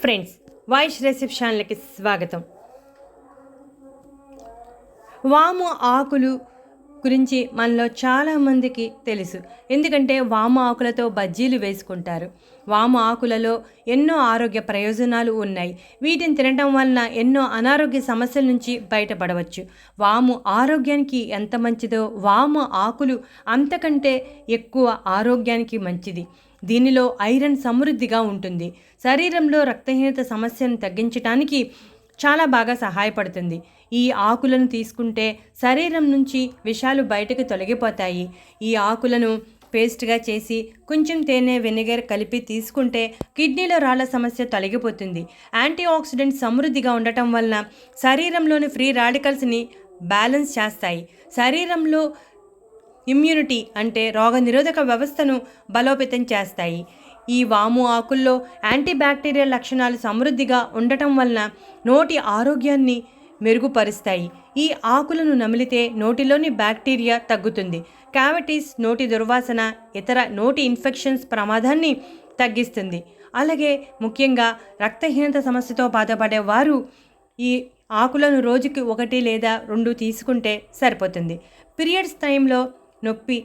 Friends voice రిసెప్షన్లకి స్వాగతం. వాము ఆకులు గురించి మనలో చాలామందికి తెలుసు. ఎందుకంటే వాము ఆకులతో బజ్జీలు వేసుకుంటారు. వాము ఆకులలో ఎన్నో ఆరోగ్య ప్రయోజనాలు ఉన్నాయి. వీటిని తినడం వలన ఎన్నో అనారోగ్య సమస్యల నుంచి బయటపడవచ్చు. వాము ఆరోగ్యానికి ఎంత మంచిదో వాము ఆకులు అంతకంటే ఎక్కువ ఆరోగ్యానికి మంచిది. దీనిలో ఐరన్ సమృద్ధిగా ఉంటుంది. శరీరంలో రక్తహీనత సమస్యను తగ్గించడానికి చాలా బాగా సహాయపడుతుంది. ఈ ఆకులను తీసుకుంటే శరీరం నుంచి విషాలు బయటకు తొలగిపోతాయి. ఈ ఆకులను పేస్ట్గా చేసి కొంచెం తేనె వెనిగర్ కలిపి తీసుకుంటే కిడ్నీలో రాళ్ళ సమస్య తొలగిపోతుంది. యాంటీ ఆక్సిడెంట్ సమృద్ధిగా ఉండటం వలన శరీరంలోని ఫ్రీ రాడికల్స్ని బ్యాలెన్స్ చేస్తాయి. శరీరంలో ఇమ్యూనిటీ అంటే రోగనిరోధక వ్యవస్థను బలోపేతం చేస్తాయి. ఈ వాము ఆకుల్లో యాంటీబ్యాక్టీరియల్ లక్షణాలు సమృద్ధిగా ఉండటం వలన నోటి ఆరోగ్యాన్ని మెరుగుపరుస్తాయి. ఈ ఆకులను నమిలితే నోటిలోని బ్యాక్టీరియా తగ్గుతుంది. క్యావిటీస్ నోటి దుర్వాసన ఇతర నోటి ఇన్ఫెక్షన్స్ ప్రమాదాన్ని తగ్గిస్తుంది. అలాగే ముఖ్యంగా రక్తహీనత సమస్యతో బాధపడే వారు ఈ ఆకులను రోజుకి ఒకటి లేదా రెండు తీసుకుంటే సరిపోతుంది. పీరియడ్స్ టైంలో నొప్పి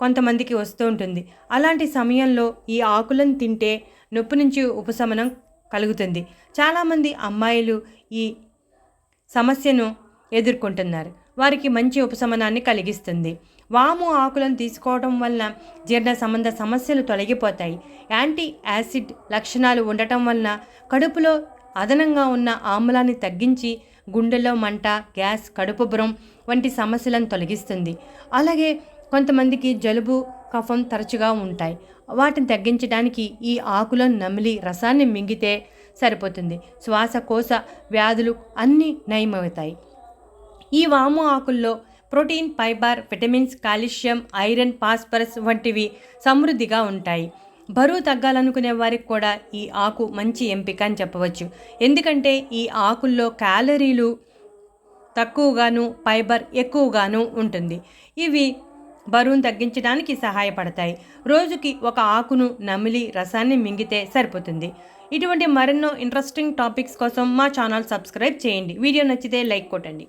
కొంతమందికి వస్తూ ఉంటుంది. అలాంటి సమయంలో ఈ ఆకులను తింటే నొప్పి నుంచి ఉపశమనం కలుగుతుంది. చాలామంది అమ్మాయిలు ఈ సమస్యను ఎదుర్కొంటున్నారు. వారికి మంచి ఉపశమనాన్ని కలిగిస్తుంది. వాము ఆకులను తీసుకోవడం వలన జీర్ణ సంబంధ సమస్యలు తొలగిపోతాయి. యాంటీ యాసిడ్ లక్షణాలు ఉండటం వలన కడుపులో అదనంగా ఉన్న ఆమ్లాన్ని తగ్గించి గుండెలో మంట గ్యాస్ కడుపు బ్రం వంటి సమస్యలను తొలగిస్తుంది. అలాగే కొంతమందికి జలుబు కఫం తరచుగా ఉంటాయి. వాటిని తగ్గించడానికి ఈ ఆకులను నమిలి రసాన్ని మింగితే సరిపోతుంది. శ్వాసకోశ వ్యాధులు అన్నీ నయమవుతాయి. ఈ వాము ఆకుల్లో protein fibre vitamins calcium iron phosphorus వంటివి సమృద్ధిగా ఉంటాయి. బరువు తగ్గాలనుకునే వారికి కూడా ఈ ఆకు మంచి ఎంపిక అని చెప్పవచ్చు. ఎందుకంటే ఈ ఆకుల్లో క్యాలరీలు తక్కువగాను ఫైబర్ ఎక్కువగాను ఉంటుంది. ఇవి బరువును తగ్గించడానికి సహాయపడతాయి. రోజుకి ఒక ఆకును నమిలి రసాన్ని మింగితే సరిపోతుంది. ఇటువంటి మరెన్నో ఇంట్రెస్టింగ్ టాపిక్స్ కోసం మా ఛానల్ సబ్స్క్రైబ్ చేయండి. వీడియో నచ్చితే లైక్ కొట్టండి.